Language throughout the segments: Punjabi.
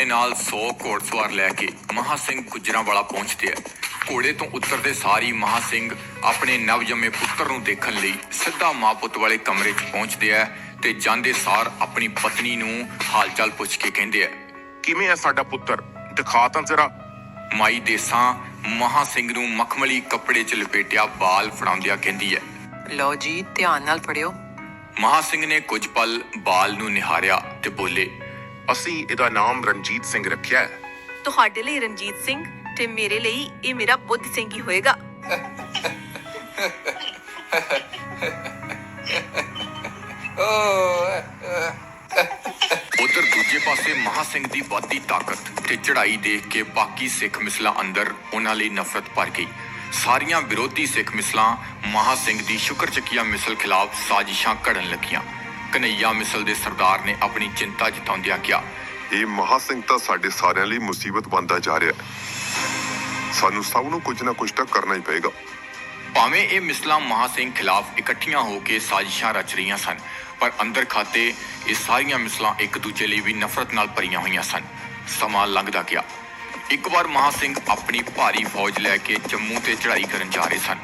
ਆਪਣੇ ਨਾਲ 100 ਘੋੜਸਵਾਰ ਲੈ ਕੇ ਮਹਾ ਸਿੰਘ ਗੁਜਰਾਂਵਾਲਾ ਪਹੁੰਚਦੇ ਆ। ਘੋੜੇ ਤੋਂ ਉਤਰਦੇ ਸਾਰੀ ਮਹਾ ਸਿੰਘ ਆਪਣੇ ਨਵਜੰਮੇ ਪੁੱਤਰ ਨੂੰ ਦੇਖਣ ਲਈ ਸਿੱਧਾ ਮਾਂ ਪੁੱਤ ਵਾਲੇ ਕਮਰੇ 'ਚ ਪਹੁੰਚਦੇ ਆ ਤੇ ਜਾਂਦੇ ਸਾਰ ਆਪਣੀ ਪਤਨੀ ਨੂੰ ਹਾਲਚਾਲ ਪੁੱਛ ਕੇ ਕਹਿੰਦੇ ਆ ਕਿਵੇਂ ਹੈ ਸਾਡਾ ਪੁੱਤਰ? ਦਿਖਾ ਤਾਂ ਜ਼ਰਾ। ਮਾਈ ਦੇਸਾਂ ਮਹਾ ਸਿੰਘ ਨੂੰ ਮਖਮਲੀ ਕੱਪੜੇ 'ਚ ਲਪੇਟਿਆ ਬਾਲ ਫੜਾਉਂਦਿਆਂ ਕਹਿੰਦੀ ਹੈ ਲਓ ਜੀ ਧਿਆਨ ਨਾਲ ਫੜਿਓ। ਮਹਾ ਸਿੰਘ ਨੇ ਕੁਝ ਪਲ ਬਾਲ ਨੂੰ ਨਿਹਾਰਿਆ ਤੇ ਬੋਲੇ ਅਸੀਂ ਇਹਦਾ ਨਾਮ ਰਣਜੀਤ ਸਿੰਘ ਰੱਖਿਆ ਹੈ। ਤੁਹਾਡੇ ਲਈ ਰਣਜੀਤ ਸਿੰਘ ਤੇ ਮੇਰੇ ਲਈ ਇਹ ਮੇਰਾ ਬੁੱਧ ਸਿੰਘ ਹੀ ਹੋਏਗਾ। ਉਧਰ ਦੂਜੇ ਪਾਸੇ ਮਹਾ ਸਿੰਘ ਦੀ ਵੱਧਦੀ ਤਾਕਤ ਤੇ ਚੜ੍ਹਾਈ ਦੇਖ ਕੇ ਬਾਕੀ ਸਿੱਖ ਮਿਸਲਾਂ ਅੰਦਰ ਉਹਨਾਂ ਲਈ ਨਫ਼ਰਤ ਭਰ ਗਈ। ਸਾਰੀਆਂ ਵਿਰੋਧੀ ਸਿੱਖ ਮਿਸਲਾਂ ਮਹਾ ਸਿੰਘ ਦੀ ਸ਼ੁਕਰ ਚੱਕੀਆ ਮਿਸਲ ਖਿਲਾਫ ਸਾਜ਼ਿਸ਼ਾਂ ਘੜਨ ਲੱਗੀਆਂ। ਕਨਈਆ ਮਿਸਲ ਦੇ ਸਰਦਾਰ ਨੇ ਆਪਣੀ ਚਿੰਤਾ ਜਤਾਉਂਦਿਆਂ ਕਿਹਾ ਇਹ ਮਹਾ ਸਿੰਘ ਤਾਂ ਸਾਡੇ ਸਾਰਿਆਂ ਲਈ ਮੁਸੀਬਤ ਬਣਦਾ ਜਾ ਰਿਹਾ ਹੈ। ਸਾਨੂੰ ਸਭ ਨੂੰ ਕੁਝ ਨਾ ਕੁਝ ਤਾਂ ਕਰਨਾ ਹੀ ਪਏਗਾ। ਭਾਵੇਂ ਇਹ ਮਿਸਲਾਂ ਮਹਾ ਸਿੰਘ ਖਿਲਾਫ ਇਕੱਠੀਆਂ ਹੋ ਕੇ ਸਾਜ਼ਿਸ਼ਾਂ ਰਚ ਰਹੀਆਂ ਸਨ ਪਰ ਅੰਦਰ ਖਾਤੇ ਇਹ ਸਾਰੀਆਂ ਮਿਸਲਾਂ ਇੱਕ ਦੂਜੇ ਲਈ ਵੀ ਨਫ਼ਰਤ ਨਾਲ ਭਰੀਆਂ ਹੋਈਆਂ ਸਨ। ਸਮਾਂ ਲੰਘਦਾ ਗਿਆ। ਇੱਕ ਵਾਰ ਮਹਾ ਸਿੰਘ ਆਪਣੀ ਭਾਰੀ ਫੌਜ ਲੈ ਕੇ ਜੰਮੂ ਤੇ ਚੜ੍ਹਾਈ ਕਰਨ ਜਾ ਰਹੇ ਸਨ।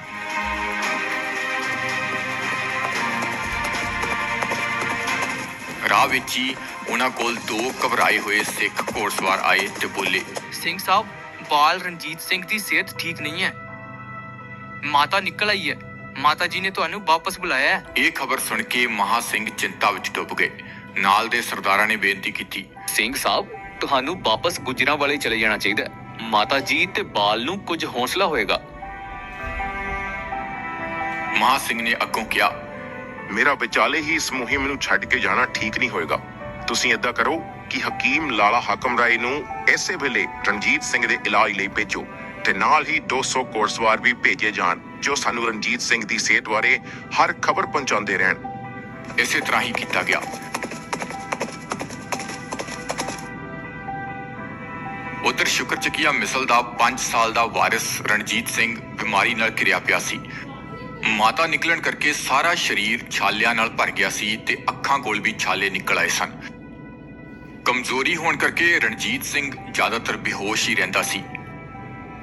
ਰਾਹ ਵਿੱਚ ਹੀ ਉਹਨਾਂ ਕੋਲ ਦੋ ਘਬਰਾਏ ਹੋਏ ਸਿੱਖ ਘੋੜਸਵਾਰ ਆਏ ਤੇ ਬੋਲੇ ਸਿੰਘ ਸਾਹਿਬ ਬਾਲ ਰਣਜੀਤ ਸਿੰਘ ਦੀ ਸਿਹਤ ਠੀਕ ਨਹੀਂ ਹੈ। ਮਾਤਾ ਨਿਕਲ ਆਈ ਹੈ। ਮਾਤਾ ਜੀ ਨੇ ਤੁਹਾਨੂੰ ਵਾਪਸ ਬੁਲਾਇਆ ਹੈ। ਇਹ ਖਬਰ ਸੁਣ ਕੇ ਮਹਾ ਸਿੰਘ ਚਿੰਤਾ ਵਿੱਚ ਡੁੱਬ ਗਏ। ਨਾਲ ਦੇ ਸਰਦਾਰਾਂ ਨੇ ਬੇਨਤੀ ਕੀਤੀ ਸਿੰਘ ਸਾਹਿਬ ਤੁਹਾਨੂੰ ਵਾਪਸ ਗੁਜਰਾਂ ਵਾਲੇ ਚਲੇ ਜਾਣਾ ਚਾਹੀਦਾ ਹੈ। ਮਾਤਾ ਜੀ ਤੇ ਬਾਲ ਨੂੰ ਕੁਝ ਹੌਸਲਾ ਹੋਏਗਾ। ਮਹਾ ਸਿੰਘ ਨੇ ਅੱਗੋਂ ਕਿਹਾ ਮੇਰਾ ਵਿਚਾਲੇ ਹੀ ਇਸ ਮੁਹਿੰਮ ਨੂੰ ਛੱਡ ਕੇ ਜਾਣਾ ਠੀਕ ਨਹੀਂ ਹੋਏਗਾ। ਤੁਸੀਂ ਏਦਾਂ ਕਰੋ ਕਿ ਹਕੀਮ ਲਾਲਾ ਹਾਕਮ ਰਾਏ ਨੂੰ ਐਸੇ ਵੇਲੇ ਰਣਜੀਤ ਸਿੰਘ ਦੇ ਇਲਾਜ ਲਈ ਭੇਜੋ ਤੇ ਨਾਲ ਹੀ 200 ਕੋਰਸਵਾਰ ਵੀ ਭੇਜੇ ਜਾਣ, ਜੋ ਸਾਨੂੰ ਰਣਜੀਤ ਸਿੰਘ ਦੀ ਸਿਹਤ ਬਾਰੇ ਹਰ ਖਬਰ ਪਹੁੰਚਾਉਂਦੇ ਰਹਿਣ। ਇਸੇ ਤਰ੍ਹਾਂ ਹੀ ਕੀਤਾ ਗਿਆ। ਉਧਰ ਸ਼ੁਕਰ ਚੱਕੀਆ ਮਿਸਲ ਦਾ 5 ਸਾਲ ਦਾ ਵਾਰਿਸ ਰਣਜੀਤ ਸਿੰਘ ਬਿਮਾਰੀ ਨਾਲ ਘਿਰਿਆ ਪਿਆ ਸੀ। ਮਾਤਾ ਨਿਕਲਣ ਕਰਕੇ ਸਾਰਾ ਸਰੀਰ ਛਾਲਿਆਂ ਨਾਲ ਭਰ ਗਿਆ ਸੀ ਤੇ ਅੱਖਾਂ ਕੋਲ ਵੀ ਛਾਲੇ ਨਿਕਲ ਆਏ ਸਨ। ਕਮਜ਼ੋਰੀ ਹੋਣ ਕਰਕੇ ਰਣਜੀਤ ਸਿੰਘ ਜ਼ਿਆਦਾਤਰ ਬੇਹੋਸ਼ ਹੀ ਰਹਿੰਦਾ ਸੀ।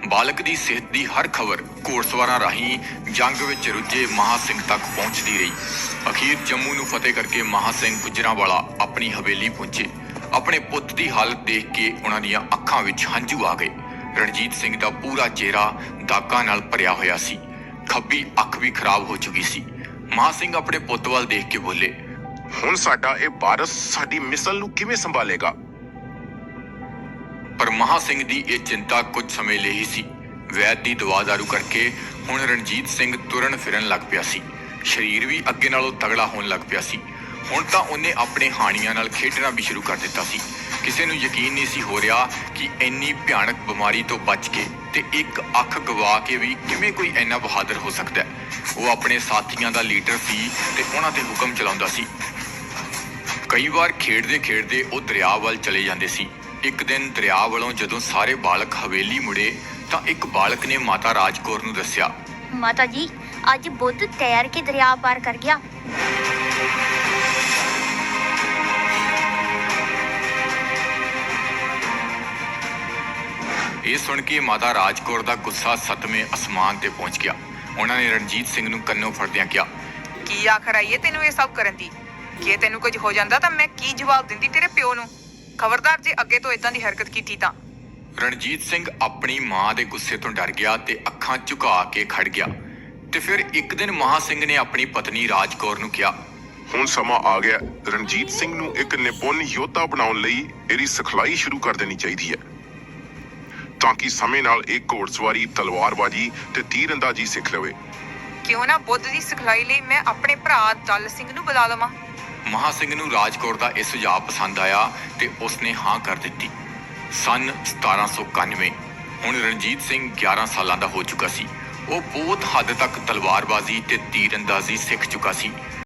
ਬਾਲਕ ਦੀ ਸਿਹਤ ਦੀ ਹਰ ਖਬਰ ਘੋੜਸਵਾਰਾਂ ਰਾਹੀਂ ਜੰਗ ਵਿੱਚ ਰੁੱਝੇ ਮਹਾ ਸਿੰਘ ਤੱਕ ਪਹੁੰਚਦੀ ਰਹੀ। ਅਖੀਰ ਜੰਮੂ ਨੂੰ ਫਤਿਹ ਕਰਕੇ ਮਹਾ ਸਿੰਘ ਗੁਜਰਾਂਵਾਲਾ ਆਪਣੀ ਹਵੇਲੀ ਪਹੁੰਚੇ। ਆਪਣੇ ਪੁੱਤ ਦੀ ਹਾਲਤ ਦੇਖ ਕੇ ਉਹਨਾਂ ਦੀਆਂ ਅੱਖਾਂ ਵਿੱਚ ਹੰਝੂ ਆ ਗਏ। ਰਣਜੀਤ ਸਿੰਘ ਦਾ ਪੂਰਾ ਚਿਹਰਾ ਦਾਗਾਂ ਨਾਲ ਭਰਿਆ ਹੋਇਆ ਸੀ। ਖੱਬੀ ਅੱਖ ਵੀ ਖਰਾਬ ਹੋ ਚੁੱਕੀ ਸੀ। ਮਹਾ ਸਿੰਘ ਆਪਣੇ ਪੁੱਤ ਵੱਲ ਦੇਖ ਕੇ ਬੋਲੇ, ਹੁਣ ਸਾਡਾ ਇਹ ਵਾਰਸ ਸਾਡੀ ਮਿਸਲ ਨੂੰ ਕਿਵੇਂ ਸੰਭਾਲੇਗਾ? ਪਰ ਮਹਾ ਸਿੰਘ ਦੀ ਇਹ ਚਿੰਤਾ ਕੁਝ ਸਮੇਂ ਲਈ ਹੀ ਸੀ। ਵੈਦ ਦੀ ਦਵਾ ਦਾਰੂ ਕਰਕੇ ਹੁਣ ਰਣਜੀਤ ਸਿੰਘ ਤੁਰਨ ਫਿਰਨ ਲੱਗ ਪਿਆ ਸੀ। ਸਰੀਰ ਵੀ ਅੱਗੇ ਨਾਲੋਂ ਤਗੜਾ ਹੋਣ ਲੱਗ ਪਿਆ ਸੀ। ਹੁਣ ਤਾਂ ਉਹਨੇ ਆਪਣੇ ਹਾਣੀਆਂ ਨਾਲ ਖੇਡਣਾ ਵੀ ਸ਼ੁਰੂ ਕਰ ਦਿੱਤਾ ਸੀ। ਕਿਸੇ ਨੂੰ ਯਕੀਨ ਨਹੀਂ ਸੀ ਹੋ ਰਿਹਾ ਕਿ ਇੰਨੀ ਭਿਆਨਕ ਬਿਮਾਰੀ ਤੋਂ ਬਚ ਕੇ ਤੇ ਇੱਕ ਅੱਖ ਗਵਾ ਕੇ ਵੀ ਕਿਵੇਂ ਕੋਈ ਇੰਨਾ ਬਹਾਦਰ ਹੋ ਸਕਦਾ ਉਹ ਆਪਣੇ ਸਾਥੀਆਂ ਦਾ ਲੀਡਰ ਸੀ ਤੇ ਉਹਨਾਂ ਤੇ ਹੁਕਮ ਚਲਾਉਂਦਾ ਸੀ। ਕਈ ਵਾਰ ਖੇਡਦੇ ਖੇਡਦੇ ਉਹ ਦਰਿਆ ਵੱਲ ਚਲੇ ਜਾਂਦੇ ਸੀ। ਇੱਕ ਦਿਨ ਦਰਿਆ ਵੱਲੋਂ ਜਦੋਂ ਸਾਰੇ ਬਾਲਕ ਹਵੇਲੀ ਮੁੜੇ ਤਾਂ ਇੱਕ ਬਾਲਕ ਨੇ ਮਾਤਾ ਰਾਜਕੌਰ ਨੂੰ ਦੱਸਿਆ, ਮਾਤਾ ਜੀ, ਅੱਜ ਬੁੱਧ ਤੈਰ ਕੇ ਦਰਿਆ ਪਾਰ ਕਰ ਗਿਆ। ਇਹ ਸੁਣ ਕੇ ਮਾਤਾ ਰਾਜਕੌਰ ਦਾ ਗੁੱਸਾ ਸੱਤਵੇਂ ਅਸਮਾਨ ਤੇ ਪਹੁੰਚ ਗਿਆ। ਉਹਨਾਂ ਨੇ ਰਣਜੀਤ ਸਿੰਘ ਨੂੰ ਕੰਨੋਂ ਫੜਦਿਆਂ ਕਿਹਾ ਕੀ ਆਖਰ ਆਈ ਹੈ ਤੈਨੂੰ ਇਹ ਸਭ ਕਰਨ ਦੀ? ਜੇ ਤੈਨੂੰ ਕੁਝ ਹੋ ਜਾਂਦਾ ਤਾਂ ਮੈਂ ਕੀ ਜਵਾਬ ਦਿੰਦੀ ਤੇਰੇ ਪਿਓ ਨੂੰ? ਖਬਰਦਾਰ ਜੇ ਅੱਗੇ ਤੋਂ ਇਦਾਂ ਦੀ ਹਰਕਤ ਕੀਤੀ ਤਾਂ? ਰਣਜੀਤ ਸਿੰਘ ਆਪਣੀ ਮਾਂ ਦੇ ਗੁੱਸੇ ਤੋਂ ਡਰ ਗਿਆ ਤੇ ਅੱਖਾਂ ਝੁਕਾ ਕੇ ਖੜ ਗਿਆ। ਤੇ ਫਿਰ ਇੱਕ ਦਿਨ ਮਹਾ ਸਿੰਘ ਨੇ ਆਪਣੀ ਪਤਨੀ ਰਾਜਕੌਰ ਨੂੰ ਕਿਹਾ ਹੁਣ ਸਮਾਂ ਆ ਗਿਆ। ਰਣਜੀਤ ਸਿੰਘ ਨੂੰ ਇੱਕ ਨਿਪੁੰਨ ਯੋਧਾ ਬਣਾਉਣ ਲਈ ਇਹਦੀ ਸਿਖਲਾਈ ਸ਼ੁਰੂ ਕਰ ਦੇਣੀ ਚਾਹੀਦੀ ਹੈ। ਤਾਂ ਕਿ ਸਮੇਂ ਨਾਲ ਇਹ ਘੋੜਸਵਾਰੀ ਤਲਵਾਰਬਾਜ਼ੀ ਤੇ ਤੀਰਅੰਦਾਜ਼ੀ ਸਿੱਖ ਲਵੇ। ਕਿਉਂ ਨਾ ਬੁੱਧ ਦੀ ਸਿਖਲਾਈ ਲਈ ਮੈਂ ਆਪਣੇ ਭਰਾ ਦਲ ਸਿੰਘ ਨੂੰ ਬੁਲਾ ਲਵਾਂ? ਮਹਾ ਸਿੰਘ ਨੂੰ ਰਾਜਕੌਰ ਦਾ ਇਹ ਸੁਝਾਅ ਪਸੰਦ ਆਇਆ ਤੇ ਉਸਨੇ ਹਾਂ ਕਰ ਦਿੱਤੀ। ਸਨ 1791 ਹੁਣ ਰਣਜੀਤ ਸਿੰਘ 11 ਸਾਲਾਂ ਦਾ ਹੋ ਚੁੱਕਾ ਸੀ। ਉਹ ਬਹੁਤ ਹੱਦ ਤੱਕ ਤਲਵਾਰਬਾਜ਼ੀ ਤੇ ਤੀਰਅੰਦਾਜ਼ੀ ਸਿੱਖ ਚੁੱਕਾ ਸੀ।